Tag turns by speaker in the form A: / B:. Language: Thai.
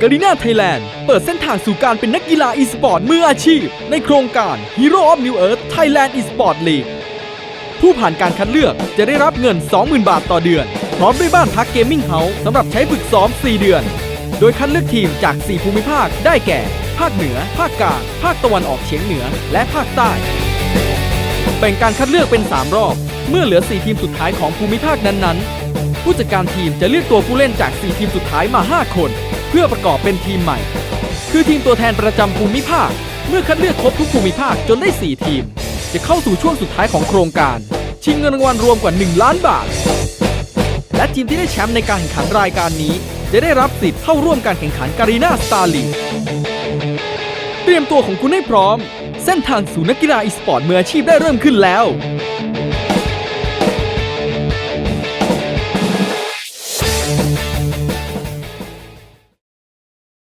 A: ก a รีนาไทยแลนด์เปิดเส้นทางสู่การเป็นนักกีฬาอีสปอร์ตมืออาชีพ ในโครงการ Hero of New Earth Thailand Esport League ผู้ผ่านการคัดเลือกจะได้รับเงิน 20,000 บาทต่อเดือน พร้อมด้วยบ้านพักเกมมิ่งเฮาส์สำหรับใช้ฝึกซ้อม 4 เดือน โดยคัดเลือกทีมจาก 4 ภูมิภาคได้แก่ ภาคเหนือ ภาคกลาง ภาคตะวันออกเฉียงเหนือ และภาคใต้แบ่งการคัดเลือกเป็น 3 รอบ เมื่อเหลือ 4 ทีมสุดท้ายของภูมิภาคนั้นๆ ผู้จัดการทีมจะเลือกตัวผู้เล่นจาก 4 ทีมสุดท้ายมา 5 คน พื่อประกอบเป็นทีมใหม่ คือทีมตัวแทนประจำภูมิภาค เมื่อคัดเลือกครบทุกภูมิภาคจนได้ 4 ทีม จะเข้าสู่ช่วงสุดท้ายของโครงการ ชิงเงินรางวัลรวมกว่า 1 ล้านบาท และทีมที่ได้แชมป์ในการแข่งขันรายการนี้ จะได้รับสิทธิ์เข้าร่วมการแข่งขันการีนาสตาร์ลีกเตรียมตัวของคุณให้พร้อม เส้นทางสู่นักกีฬาอีสปอร์ตมืออาชีพได้เริ่มขึ้นแล้ว